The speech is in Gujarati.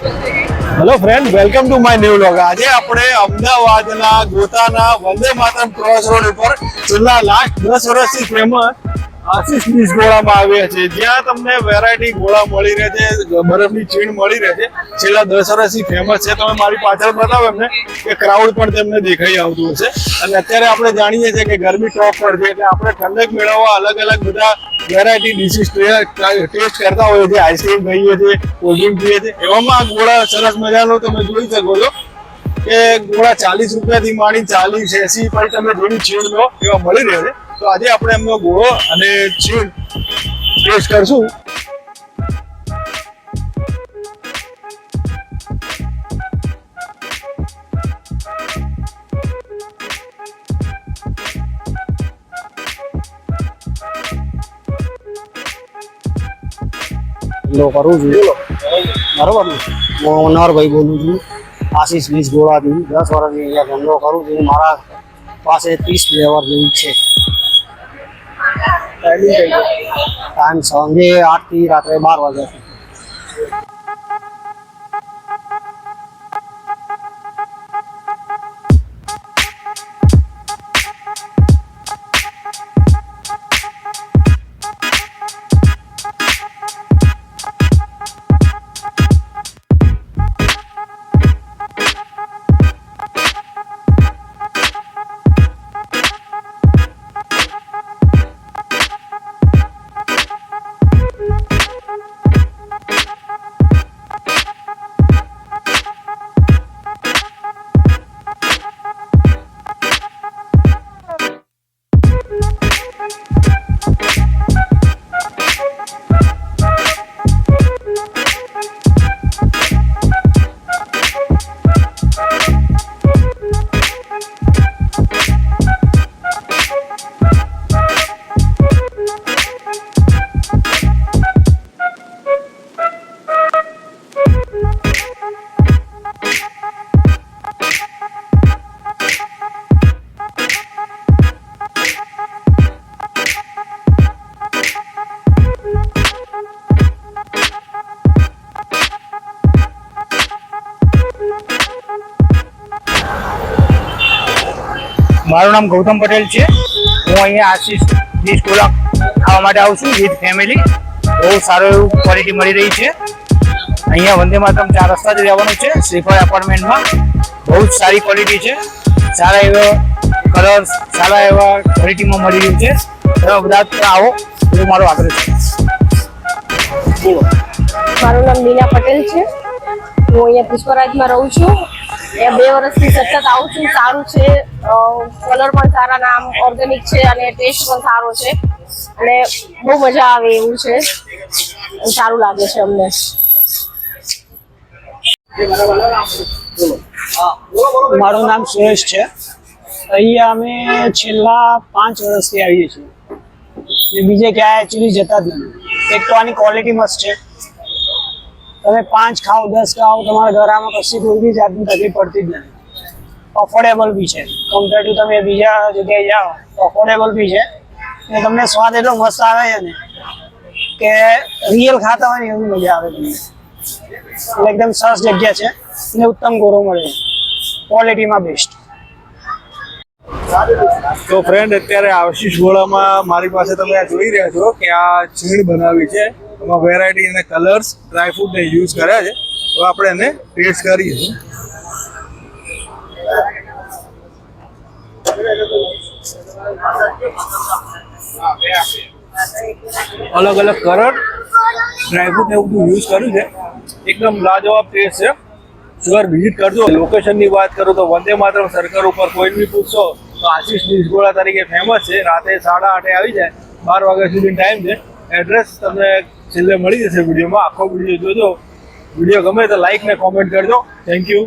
Hello friend welcome to my new vlog આજે આપણે અમદાવાદના ગોતાના વંદે માતરમ ક્રોસ રોડ ઉપર છેલ્લા લાસ્ટ દસ વર્ષથી ફેમસ આશીષ ડીશ ગોળામાં આવ્યા છે જ્યાં તમને વેરાયટી ગોળા મળી રહે છે, બરફની ચીણ મળી રહે છે. છેલ્લા દસ વર્ષથી ફેમસ છે. તમે મારી પાછળ બતાવો એમને કે ક્રાઉડ પણ તેમને દેખાઈ આવતું હશે. અને અત્યારે આપણે જાણીએ છીએ કે ગરમી ટોપ પર છે. એટલે આપણે ઠંડક મેળવવા અલગ અલગ બધા વેરાયટી ડિશિસ ટેસ્ટ કરતા હોય છે આઈસ્ક્રીમ ખાઈએ છીએ કોલ્ડ ડ્રિંક પીએ છીએ. એવામાં ગોળા સરસ મજાનો તમે જોઈ શકો છો કે ગોળા ચાલીસ રૂપિયાથી માંડી ચાલીસ, એસી પણ તમે થોડી છીણ લો, એવા મળી રહે છે. તો આજે આપણે એમનો ગોળો અને છીણ ટેસ્ટ કરશું. ધંધો કરું છું. બરોબર ને? હું નરભાઈ બોલું છું. આશીષ વીસ ગોળાથી દસ વર્ષથી અહીંયા ધંધો કરું છું. મારા પાસે ત્રીસ ફ્લેવર જેવું છે? ટાઈમ સાંજે આઠથી રાત્રે બાર વાગ્યા સુધી. મારું નામ ગૌતમ પટેલ છે. હું અહીંયા આશીષ ડીશ ગોળા ખાવા માટે આવું છું, વિથ ફેમિલી. બહુ સારું એવું ક્વોલિટી મળી રહી છે. અહીંયા વંદે માતરમ ચાર રસ્તા જ રહેવાનું છે, શ્રીફળ એપાર્ટમેન્ટમાં બહુ જ સારી ક્વોલિટી છે. સારા એવા કલર્સ સારા એવા ક્વોલિટીમાં મળી રહ્યું છે. તમે બધા આવો, એવું મારો આગ્રહ છે. મારું નામ બીના પટેલ છે. હું અહીંયા પુષ્પરાજમાં રહું છું. અહીંયા બે વર્ષથી સતત આવું છું. સારું છે. કલર પણ સારા, નામ ઓર્ગેનિક છે અને ટેસ્ટ પણ સારો છે. અને બહુ મજા આવે એવું છે. સારું લાગે છે અમને. મારું નામ સુરેશ છે. અહીંયા અમે છેલ્લા પાંચ વર્ષથી આવીએ છીએ. બીજે ક્યાંય એકચ્યુઅલી જતા જ નથી. એક તો આની ક્વોલિટી મસ્ત છે. તમે પાંચ ખાઓ, દસ ખાઓ, તમારા ઘરમાં કશી કોઈ બી જાતની તકલીફ પડતી જ નથી. અફોર્ડેબલ બી છે. કમ્પેર ટુ તમે બીજા જગ્યાએ જાઓ અફોર્ડેબલ બી છે. ને તમને સ્વાદ એટલો મસ્ત આવે છે ને કે રિયલ ખાતા હોય ને એવી મજા આવે તમને. એટલે એકદમ સરસ જગ્યા છે અને ઉત્તમ ગોરો મળે છે. ક્વોલિટીમાં બેસ્ટ તો ફ્રેન્ડ અત્યારે આશીષ ગોળામાં મારી પાસે તમે આ જોઈ રહ્યા છો કે આ છીણ બનાવી છે. એમાં વેરાયટી અને કલર્સ ડ્રાયફ્રૂટને યુઝ કર્યા છે. તો આપણે એને ટેસ્ટ કરીએ. અલગ અલગ કલર ડ્રાયફ્રૂટ એવું બધું યુઝ કર્યું છે. એકદમ લાજવાબ ટેસ્ટ છે. એકવાર વિઝિટ કરજો. લોકેશનની વાત કરું તો વંદે માતરમ સર્કલ ઉપર કોઈ બી પૂછશો તો આશીષ ડીશગોળા તરીકે ફેમસ છે. રાતે સાડા આઠે આવી જાય. બાર વાગ્યા સુધી ટાઈમ છે. એડ્રેસ તમને છેલ્લે મળી જશે વિડીયોમાં. આખો વીડિયો જોજો. વીડિયો ગમે તો લાઈક ને કોમેન્ટ કરજો. Thank you